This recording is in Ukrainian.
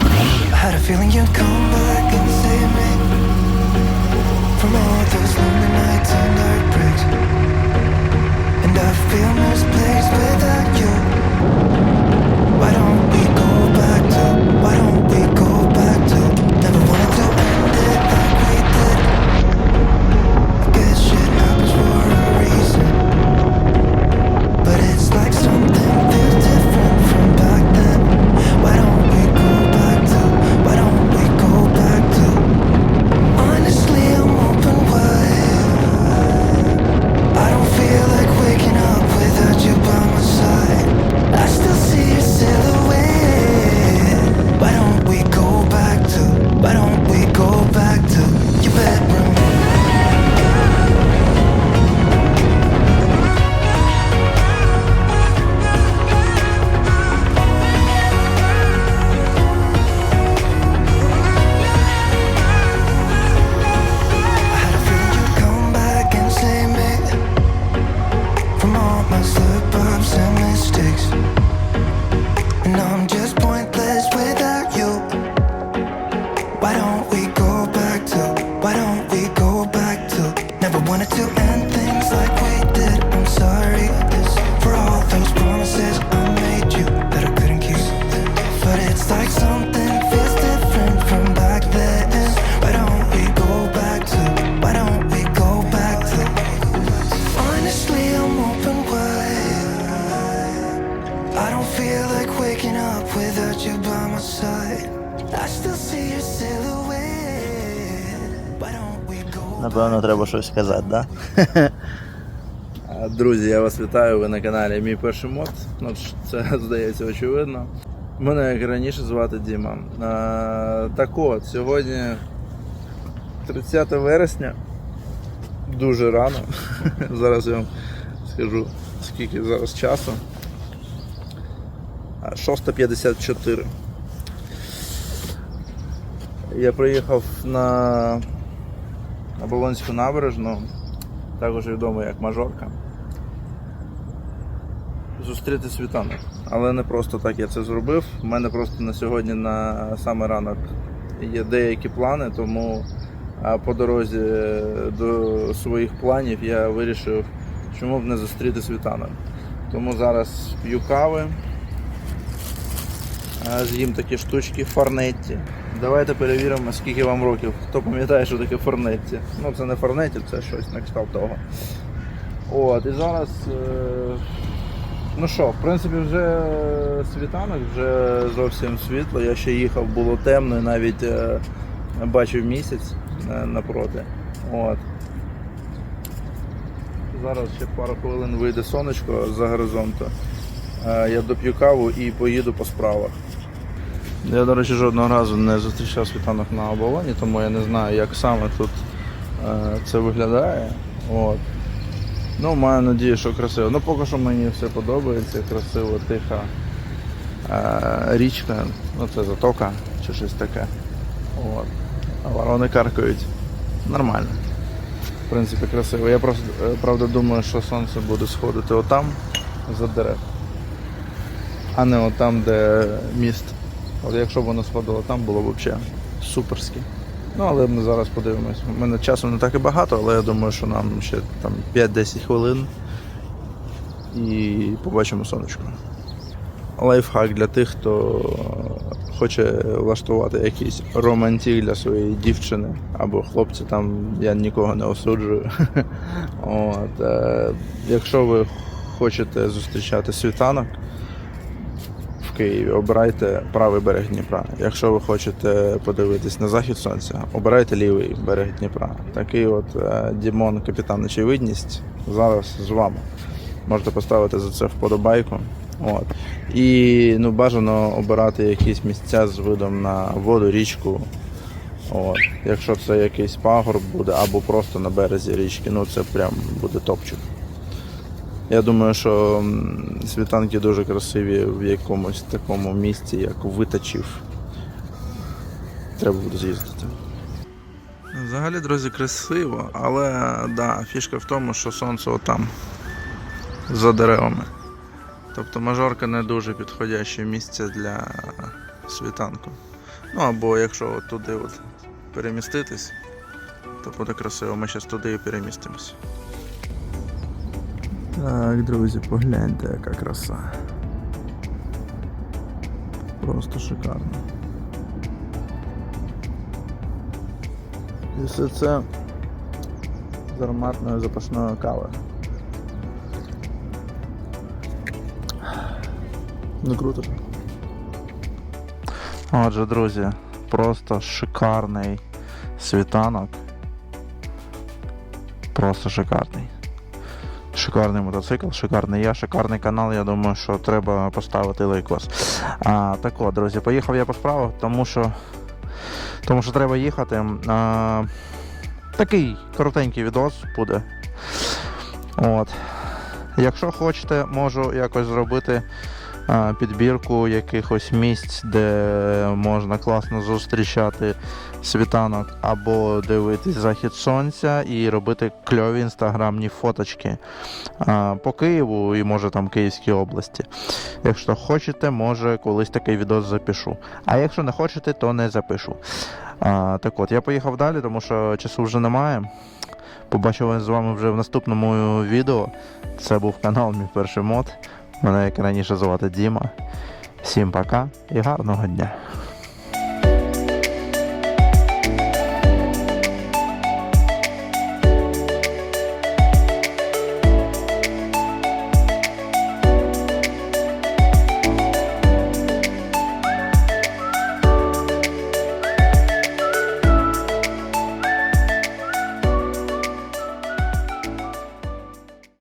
I had a feeling you'd come back and save me from all those lonely nights and heartbreaks. And I feel misplaced without you. Why don't waking up without you by my side. I still see your silhouette. Why don't we go? Напевно, треба щось сказати, так? Да? Друзі, я вас вітаю. Ви на каналі Мій перший мод. Ну, це здається очевидно. Мене як раніше звати Діма. А, так от, сьогодні 30 вересня. Дуже рано. Зараз я вам скажу, скільки зараз часу. А, 6.54. Я приїхав на Оболонську набережну, також відомо як Мажорка. Зустріти світанок. Але не просто так я це зробив. У мене просто на сьогодні на саме ранок є деякі плани, тому по дорозі до своїх планів я вирішив, чому б не зустріти світанок. Тому зараз п'ю кави, з'їм такі штучки форнетті. Давайте перевіримо, скільки вам років. Хто пам'ятає, що таке форнетті? Ну, це не форнетті, це щось на кшталт того. От, і зараз. Е... Ну що, в принципі, вже світанок, вже зовсім світло. Я ще їхав, було темно, і навіть е... бачив місяць е, напроти. От. Зараз ще пару хвилин вийде сонечко за горизонту. Я доп'ю каву і поїду по справах. Я, до речі, жодного разу не зустрічав світанок на оболоні, тому я не знаю, як саме тут е, це виглядає. От. Ну, маю надію, що красиво. Ну, поки що мені все подобається, красиво, тиха е, річка, ну це затока чи щось таке. От. А ворони каркають. Нормально. В принципі, красиво. Я просто е, правда думаю, що сонце буде сходити отам за дерев, а не отам, де міст. От якщо б воно сходило там, було б взагалі суперське. Ну, але ми зараз подивимось. У мене часу не так і багато, але я думаю, що нам ще там 5-10 хвилин і побачимо сонечко. Лайфхак для тих, хто хоче влаштувати якийсь романтик для своєї дівчини або хлопця, там я нікого не осуджую. От, е, якщо ви хочете зустрічати світанок, Києві, обирайте правий берег Дніпра. Якщо ви хочете подивитись на захід сонця, обирайте лівий берег Дніпра. Такий от е, Дімон, капітан очевидність, зараз з вами. Можете поставити за це вподобайку. От. І ну, бажано обирати якісь місця з видом на воду, річку. От. Якщо це якийсь пагорб буде або просто на березі річки, ну це прям буде топчик. Я думаю, що світанки дуже красиві в якомусь такому місці, як Витачів. Треба буде з'їздити. Взагалі, друзі, красиво, але да, фішка в тому, що сонце отам за деревами. Тобто мажорка не дуже підходяще місце для світанку. Ну або якщо от туди от переміститись, то буде красиво. Ми зараз туди і перемістимося. Так, друзі, погляньте, яка краса. Просто шикарно. І все це з ароматною запашною кавою. Ну круто ж. Отже, друзі, просто шикарний світанок. Просто шикарний. Шикарний мотоцикл, шикарний я, шикарний канал. Я думаю, що треба поставити лайкос. А, так от, друзі, поїхав я по справах, тому що, тому що треба їхати. А, такий коротенький відос буде. От. Якщо хочете, можу якось зробити підбірку якихось місць, де можна класно зустрічати світанок або дивитись захід сонця і робити кльові інстаграмні фоточки по Києву і може там Київській області. Якщо хочете, може колись такий відос запишу. А якщо не хочете, то не запишу. Так от, я поїхав далі, тому що часу вже немає. Побачимо з вами вже в наступному відео. Це був канал Мій перший мод. Мене як раніше звати Діма. Всім пока і гарного дня!